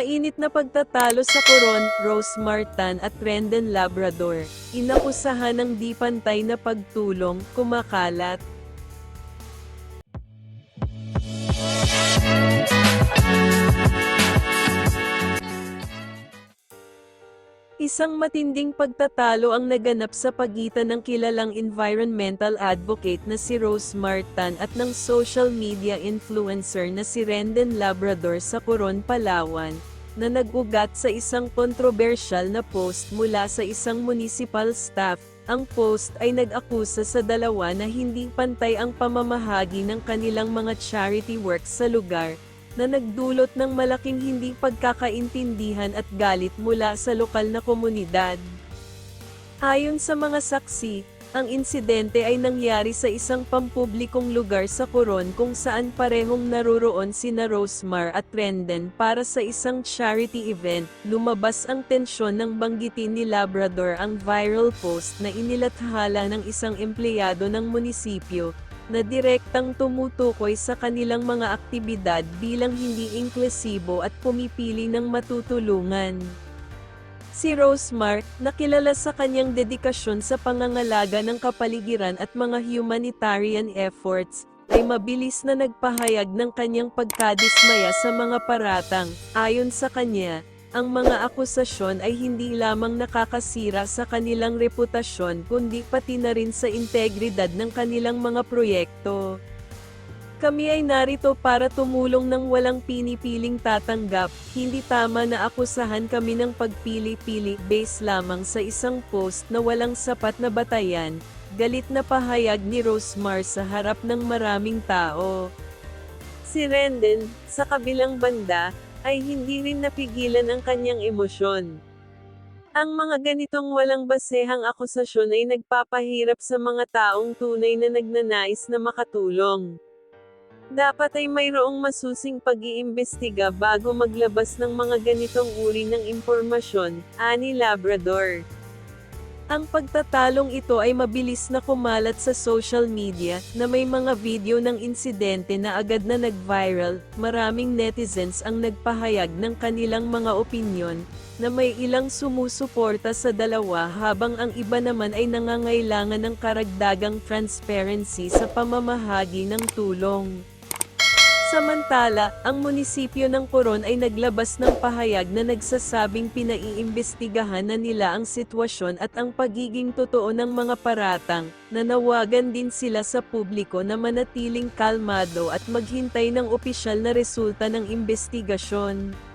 Mainit na pagtatalo sa Coron, Rose Martan at Rendon Labrador. Inakusahan ng di pantay na pagtulong, kumakalat. Isang matinding pagtatalo ang naganap sa pagitan ng kilalang environmental advocate na si Rose Martan at ng social media influencer na si Rendon Labrador sa Coron, Palawan, na nag-ugat sa isang kontrobersyal na post mula sa isang municipal staff. Ang post ay nag-akusa sa dalawa na hindi pantay ang pamamahagi ng kanilang mga charity works sa lugar, na nagdulot ng malaking hindi pagkakaintindihan at galit mula sa lokal na komunidad. Ayon sa mga saksi, ang insidente ay nangyari sa isang pampublikong lugar sa Coron kung saan parehong naroroon sina Rosemar at Rendon para sa isang charity event. Lumabas ang tensyon ng banggitin ni Labrador ang viral post na inilathala ng isang empleyado ng munisipyo, na direktang tumutukoy sa kanilang mga aktibidad bilang hindi inklusibo at pumipili ng matutulungan. Si Rosemar, nakilala sa kanyang dedikasyon sa pangangalaga ng kapaligiran at mga humanitarian efforts, ay mabilis na nagpahayag ng kanyang pagkadismaya sa mga paratang. Ayon sa kanya, ang mga akusasyon ay hindi lamang nakakasira sa kanilang reputasyon kundi pati na rin sa integridad ng kanilang mga proyekto. Kami ay narito para tumulong ng walang pinipiling tatanggap, hindi tama na akusahan kami ng pagpili-pili base lamang sa isang post na walang sapat na batayan, galit na pahayag ni Rosemar sa harap ng maraming tao. Si Rendon, sa kabilang banda, ay hindi rin napigilan ang kanyang emosyon. Ang mga ganitong walang basehang akusasyon ay nagpapahirap sa mga taong tunay na nagnanais na makatulong. Dapat ay mayroong masusing pag-iimbestiga bago maglabas ng mga ganitong uri ng impormasyon, ani Labrador. Ang pagtatalong ito ay mabilis na kumalat sa social media, na may mga video ng insidente na agad na nag-viral, maraming netizens ang nagpahayag ng kanilang mga opinyon, na may ilang sumusuporta sa dalawa habang ang iba naman ay nangangailangan ng karagdagang transparency sa pamamahagi ng tulong. Samantala, ang munisipyo ng Coron ay naglabas ng pahayag na nagsasabing pinaiimbestigahan na nila ang sitwasyon at ang pagiging totoo ng mga paratang, nanawagan din sila sa publiko na manatiling kalmado at maghintay ng opisyal na resulta ng investigasyon.